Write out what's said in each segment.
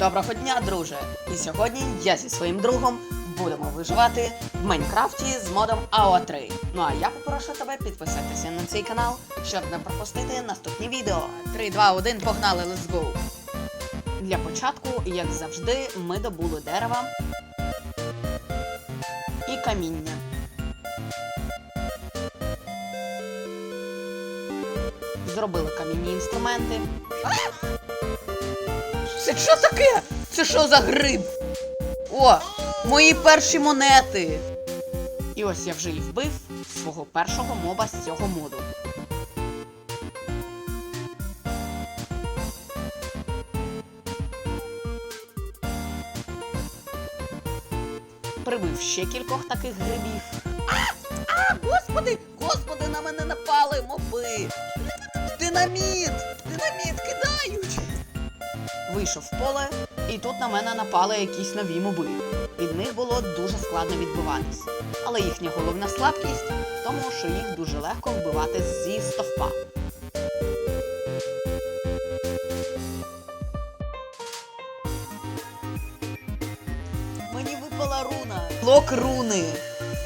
Доброго дня, друже! І сьогодні я зі своїм другом будемо виживати в Майнкрафті з модом AO3. Ну а я попрошу тебе підписатися на цей канал, щоб не пропустити наступні відео. 3, 2, 1, погнали, let's go! Для початку, як завжди, ми добули дерева і каміння. Зробили камінні інструменти. Це що таке? Це що за гриб? О, мої перші монети. І ось я вже і вбив свого першого моба з цього моду. Прибив ще кількох таких грибів. А! А, господи! Господи, на мене напали моби! Динаміт! Динаміт! Вийшов в поле, і тут на мене напали якісь нові моби. Від них було дуже складно відбиватись. Але їхня головна слабкість в тому, що їх дуже легко вбивати зі стовпа. Мені випала руна. Блок руни.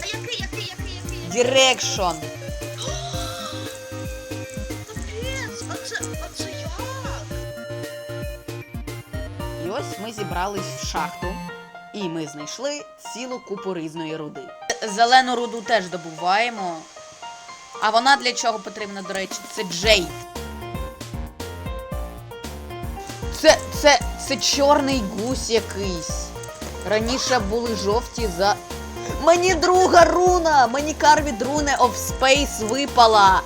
А який, який, який, який? Дірекшн. ось ми зібрались в шахту, і ми знайшли цілу купу різної руди. Зелену руду теж добуваємо. А вона для чого потрібна, до речі, це Джейд. Це, це, це чорний гусь якийсь. Раніше були жовті за. Мені друга руна! Мені карві руни of Space випала!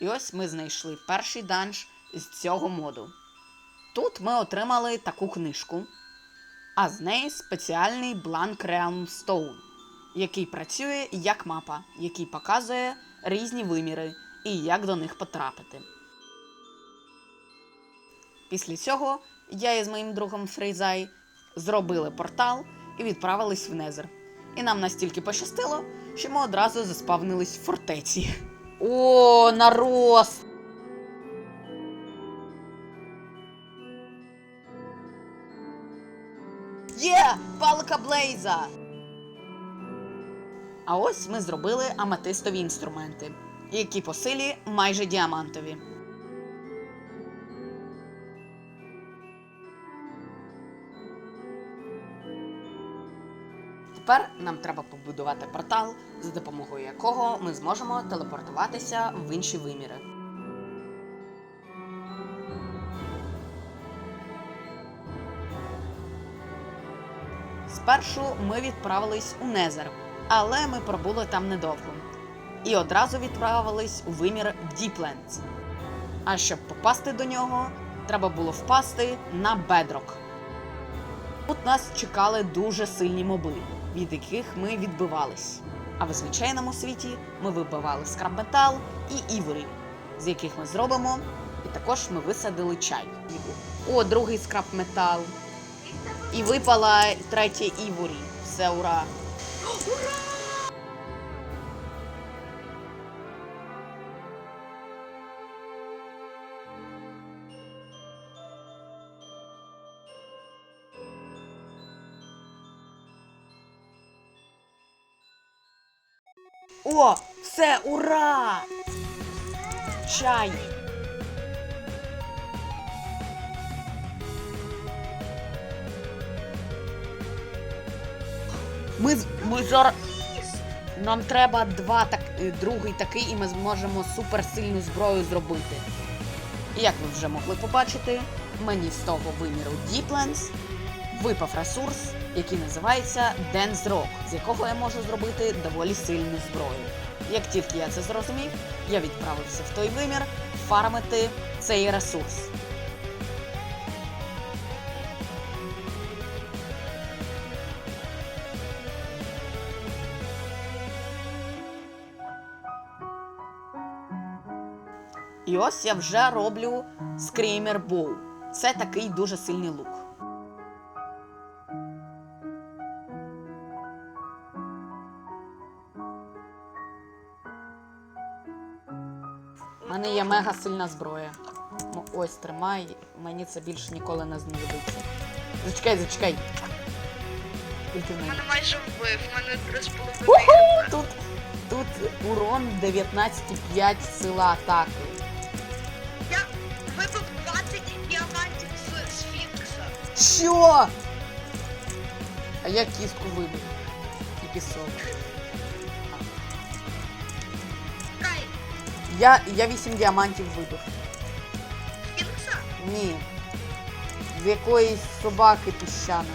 І ось ми знайшли перший данж з цього моду. Тут ми отримали таку книжку, а з неї спеціальний Blank Realm Stone, який працює як мапа, який показує різні виміри і як до них потрапити. Після цього я із моїм другом Фрейзай зробили портал і відправились в Незер. І нам настільки пощастило, що ми одразу заспавнились в фортеці. О, нарос! Є! Палка Блейза! А ось ми зробили аметистові інструменти, які по силі майже діамантові. Тепер нам треба побудувати портал, за допомогою якого ми зможемо телепортуватися в інші виміри. Спершу ми відправились у Незер, але ми пробули там недовго. І одразу відправились у вимір Діплендс. А щоб попасти до нього, треба було впасти на Бедрок. Тут нас чекали дуже сильні моби, від яких ми відбивались. А в звичайному світі ми вибивали скрабметал і іворі, з яких ми зробимо, і також ми висадили чай. О, другий скрабметал. І випала третя іворі. Все ура! ура! Все, ура! Чай! Ми, ми зараз. Нам треба два так, е, другий такий, і ми зможемо суперсильну зброю зробити. І як ви вже могли побачити, мені з того виміру Deeplands випав ресурс, який називається Dance Rock, з якого я можу зробити доволі сильну зброю. Як тільки я це зрозумів, я відправився в той вимір фармити цей ресурс. І ось я вже роблю Screamer Bow. Це такий дуже сильний лук. Мега сильна зброя. Ну, ось тримай, мені це більше ніколи не знадобиться. Зачекай, зачекай. Скільки в мене? Майже вбив, в мене. Уху! Тут, тут урон 19,5 сила атаки. Я вибив 20 діамантів з сфінкса. Що? А я кістку вибив. І пісок. Я, я 8 діамантів вибив. Ні. З якоїсь собаки піщаної.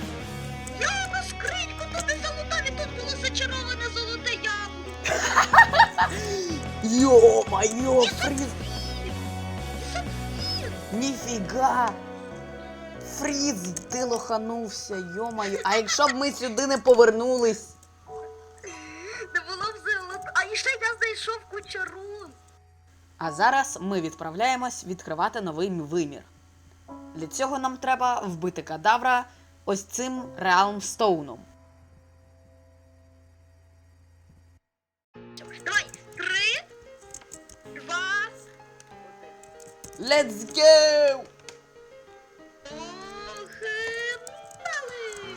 Я на скриньку туди залутав і тут було зачароване золоте яблуко. Йо-моє, фріз! Ніфіга! Фріз, ти лоханувся, йо-моє. А якщо б ми сюди не повернулись? Не було б золота. А ще я знайшов кучу рун. А зараз ми відправляємось відкривати новий вимір. Для цього нам треба вбити кадавра ось цим Реалмстоуном. Давай, три, два. Let's go!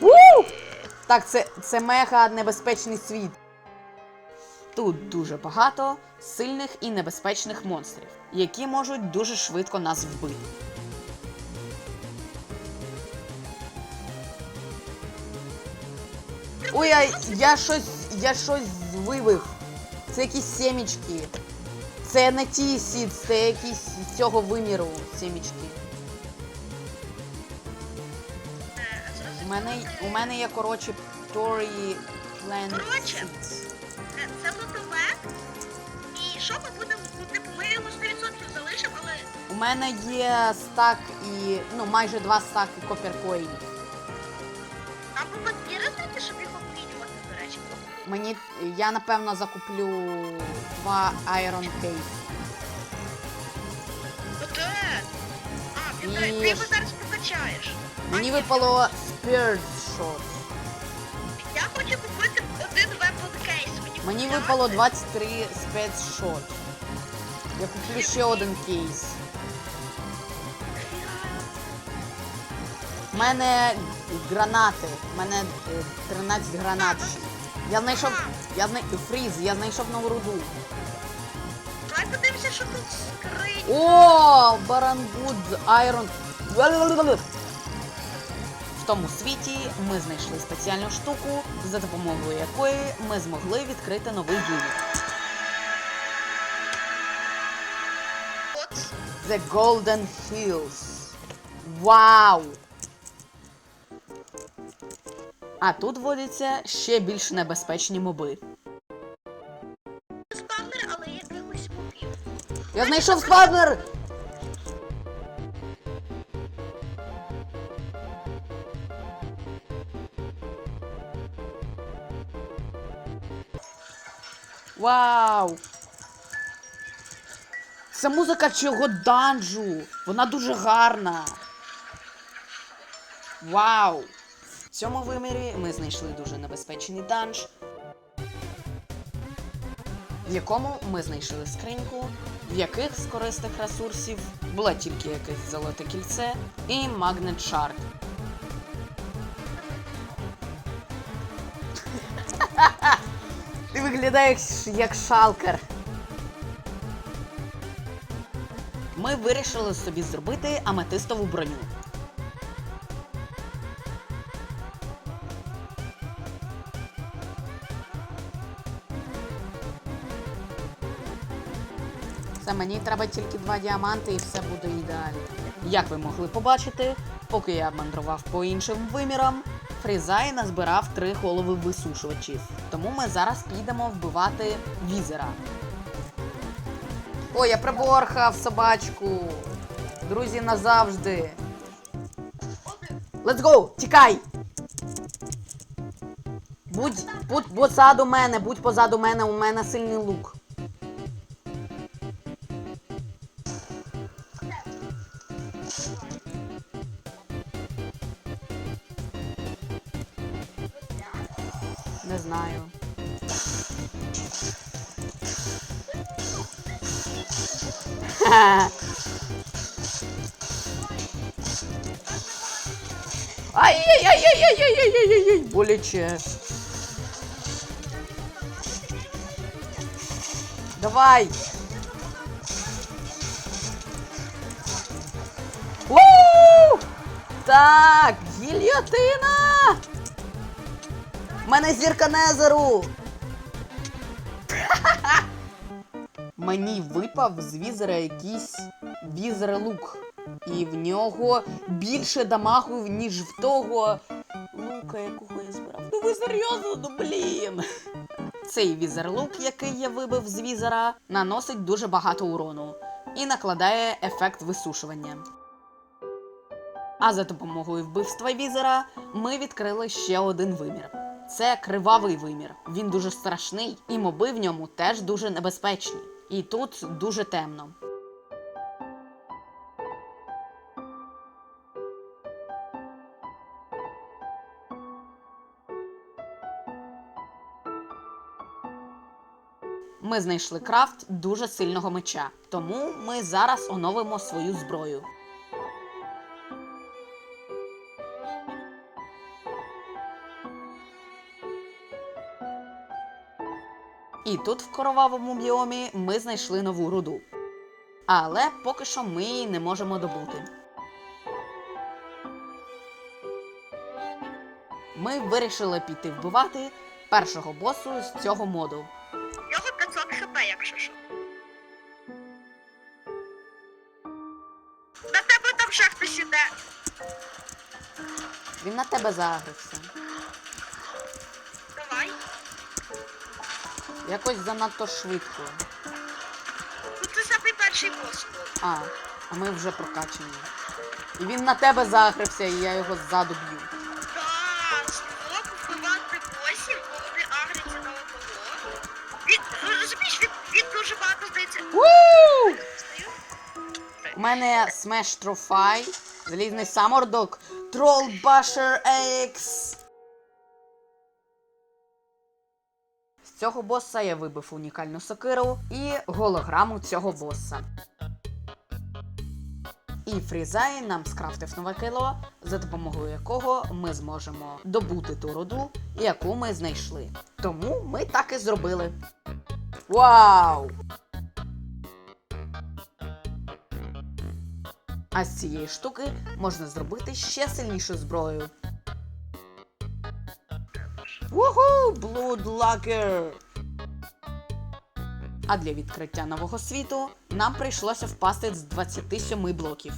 Погнали! Так, це, це мега небезпечний світ. Тут дуже багато сильних і небезпечних монстрів, які можуть дуже швидко нас вбити. Ой, я, я щось. Я щось вибив. Це якісь семічки. Це не ті сіц, це якісь з цього виміру семічки. Е, У мене, у мене є, коротше, Plant Коротше. Seeds. Це, це лотове. І що ми будемо, ну, типу, ми його 100% залишимо, але У мене є стак і. ну, майже два стаки коперкоїнів. нам би папіри щоб їх обмінювати, до речі. Мені. Я напевно закуплю два Iron Case. Оте! А, І ти його зараз покачаєш. Мені випало Spirit Shot. Мені, випало 23 Spec Shot. Я куплю ще один кейс. У мене гранати. У мене е, 13 гранат. Я знайшов. Я знай... Фріз, я знайшов нову руду. Давай подивимося, що тут скринь. О, Барангуд Айрон. Тому світі ми знайшли спеціальну штуку, за допомогою якої ми змогли відкрити новий вимір. The Golden Hills. Вау! А тут водяться ще більш небезпечні моби. Спавнери, але якихось мобів. Я знайшов спавнер! Вау! Це музика чого данжу. Вона дуже гарна. Вау! В цьому вимірі ми знайшли дуже небезпечний данж, в якому ми знайшли скриньку, в яких з корисних ресурсів було тільки якесь золоте кільце і магнет шарк. Ти виглядаєш як шалкер. Ми вирішили собі зробити аметистову броню. Це мені треба тільки два діаманти і все буде ідеально. Як ви могли побачити, поки я мандрував по іншим вимірам, Фрізай назбирав три голови висушувачів. Тому ми зараз підемо вбивати візера. О, я приборхав собачку. Друзі, назавжди. Let's go! Тікай! Будь, будь позаду мене, будь позаду мене, у мене сильний лук. Ай-яй-яй-яй-яй-яй-яй-яй! Боляче. Давай! У! Так, гільйотина! У мене зірка Незеру! Мені випав з візера якийсь візер лук. І в нього більше дамагу, ніж в того лука, якого я збирав. Ну ви серйозно, ну блін. Цей візерлук, який я вибив з візера, наносить дуже багато урону і накладає ефект висушування. А за допомогою вбивства візера ми відкрили ще один вимір. Це кривавий вимір. Він дуже страшний, і моби в ньому теж дуже небезпечні. І тут дуже темно. Знайшли крафт дуже сильного меча, тому ми зараз оновимо свою зброю. І тут, в коровавому біомі, ми знайшли нову руду. Але поки що ми її не можемо добути. Ми вирішили піти вбивати першого босу з цього моду. Його 500 якщо що. На тебе там ще хтось іде. Він на тебе загрився. Давай. Якось занадто швидко. Ну це самий перший бос був. А, а ми вже прокачені. І він на тебе загрився, і я його ззаду б'ю. Мене Smash Trophy, залізний самордок, Troll Basher X. З цього боса я вибив унікальну сокиру і голограму цього боса. І Фрізай нам скрафтив нове кило, за допомогою якого ми зможемо добути ту руду, яку ми знайшли. Тому ми так і зробили. Вау! А з цієї штуки можна зробити ще сильнішу зброю. Уху! Блудлакер! А для відкриття нового світу нам прийшлося впасти з 27 блоків.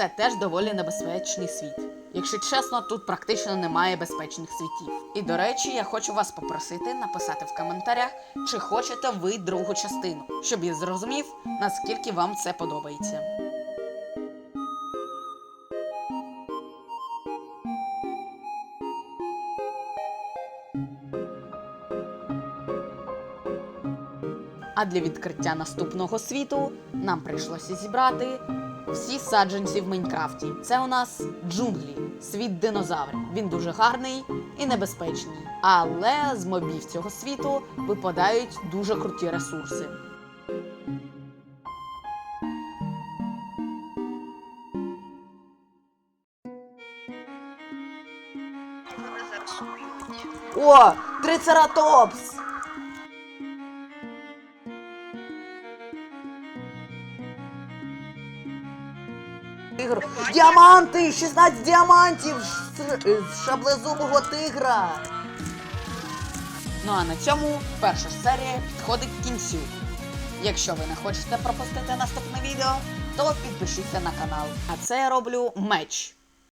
Це теж доволі небезпечний світ. Якщо чесно, тут практично немає безпечних світів. І до речі, я хочу вас попросити написати в коментарях, чи хочете ви другу частину, щоб я зрозумів, наскільки вам це подобається. А для відкриття наступного світу нам прийшлося зібрати всі саджанці в Майнкрафті. Це у нас джунглі, світ динозаврів. Він дуже гарний і небезпечний. Але з мобів цього світу випадають дуже круті ресурси. О! Трицератопс! Діаманти! 16 діамантів! з- шаблезубого тигра! Ну а на цьому перша серія підходить к кінцю. Якщо ви не хочете пропустити наступне відео, то підпишіться на канал. А це я роблю меч.